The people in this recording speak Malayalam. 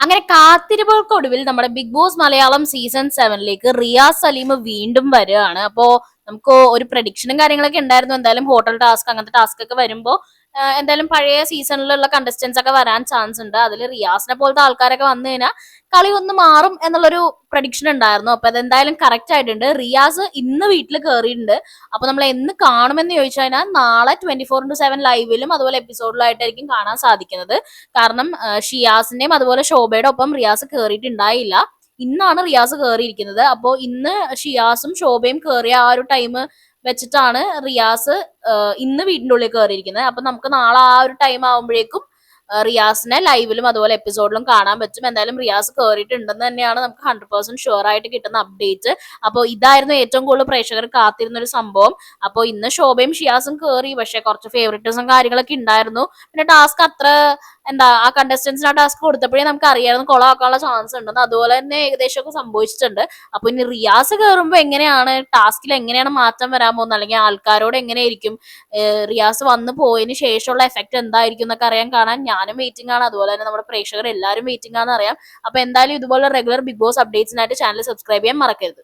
അങ്ങനെ കാത്തിരിപ്പുകൾക്കൊടുവിൽ നമ്മുടെ ബിഗ് ബോസ് മലയാളം സീസൺ സെവനിലേക്ക് റിയാസ് സലീം വീണ്ടും വരികയാണ്. അപ്പോ നമുക്ക് ഒരു പ്രഡിക്ഷനും കാര്യങ്ങളൊക്കെ ഉണ്ടായിരുന്നു. എന്തായാലും ഹോട്ടൽ ടാസ്ക് അങ്ങനത്തെ ടാസ്ക് ഒക്കെ വരുമ്പോൾ എന്തായാലും പഴയ സീസണിലുള്ള കണ്ടസ്റ്റൻസ് ഒക്കെ വരാൻ ചാൻസ് ഉണ്ട്. അതിൽ റിയാസിനെ പോലത്തെ ആൾക്കാരൊക്കെ വന്നു കഴിഞ്ഞാൽ കളി ഒന്ന് മാറും എന്നുള്ളൊരു പ്രഡിക്ഷൻ ഉണ്ടായിരുന്നു. അപ്പൊ അതെന്തായാലും കറക്റ്റ് ആയിട്ടുണ്ട്. റിയാസ് ഇന്ന് വീട്ടിൽ കയറിയിട്ടുണ്ട് അപ്പൊ നമ്മൾ എന്ന് കാണുമെന്ന് ചോദിച്ചു കഴിഞ്ഞാൽ നാളെ ട്വന്റി ഫോർ ഇന്റു സെവൻ ലൈവിലും അതുപോലെ എപ്പിസോഡിലായിട്ടായിരിക്കും കാണാൻ സാധിക്കുന്നത്. കാരണം ഷിയാസിന്റെയും അതുപോലെ ശോഭയുടെ ഒപ്പം റിയാസ് കയറിയിട്ടുണ്ടായില്ല ഇന്നാണ് റിയാസ് കയറിയിരിക്കുന്നത് അപ്പോൾ ഇന്ന് ഷിയാസും ശോഭയും കയറിയ ആ ഒരു ടൈം വെച്ചിട്ടാണ് റിയാസ് ഇന്ന് വീടിന്റെ ഉള്ളിൽ കയറിയിരിക്കുന്നത് അപ്പൊ നമുക്ക് നാളെ ആ ഒരു ടൈം ആവുമ്പോഴേക്കും ആ, റിയാസിനെ ലൈവിലും അതുപോലെ എപ്പിസോഡിലും കാണാൻ പറ്റും. എന്തായാലും റിയാസ് കയറിയിട്ടുണ്ടെന്ന് തന്നെയാണ് നമുക്ക് ഹൺഡ്രഡ് പെർസെന്റ് ഷുവർ ആയിട്ട് കിട്ടുന്ന അപ്ഡേറ്റ് അപ്പോൾ ഇതായിരുന്നു ഏറ്റവും കൂടുതൽ പ്രേക്ഷകർ കാത്തിരുന്ന ഒരു സംഭവം. അപ്പോൾ ഇന്ന് ശോഭയും ഷിയാസും കയറി പക്ഷെ കുറച്ച് ഫേവറേറ്റിസം കാര്യങ്ങളൊക്കെ ഉണ്ടായിരുന്നു. പിന്നെ ടാസ്ക് അത്ര എന്താ ആ കണ്ടസ്റ്റൻസിന് ആ ടാസ്ക് കൊടുത്തപ്പോഴേ നമുക്ക് അറിയാമായിരുന്നു കൊളമാക്കാനുള്ള ചാൻസ് ഉണ്ടെന്ന്. അതുപോലെ തന്നെ ഏകദേശം ഒക്കെ സംഭവിച്ചിട്ടുണ്ട്. അപ്പൊ ഇനി റിയാസ് കയറുമ്പോൾ എങ്ങനെയാണ് ടാസ്കിൽ എങ്ങനെയാണ് മാറ്റം വരാൻ പോകുന്നത്? അല്ലെങ്കിൽ ആൾക്കാരോട് എങ്ങനെയായിരിക്കും റിയാസ് വന്നു പോയതിന് ശേഷമുള്ള എഫക്ട് എന്തായിരിക്കും എന്നൊക്കെ അറിയാൻ കാണാൻ ഞാനും വെയിറ്റിംഗ് ആണ്. അതുപോലെ തന്നെ നമ്മുടെ പ്രേക്ഷകർ എല്ലാവരും വെയിറ്റിംഗ് ആണെന്ന് അറിയാം. അപ്പൊ എന്തായാലും ഇതുപോലെ റെഗുലർ ബിഗ് ബോസ് അപ്ഡേറ്റ്സിനായിട്ട് ചാനൽ സബ്സ്ക്രൈബ് ചെയ്യാൻ മറക്കരുത്.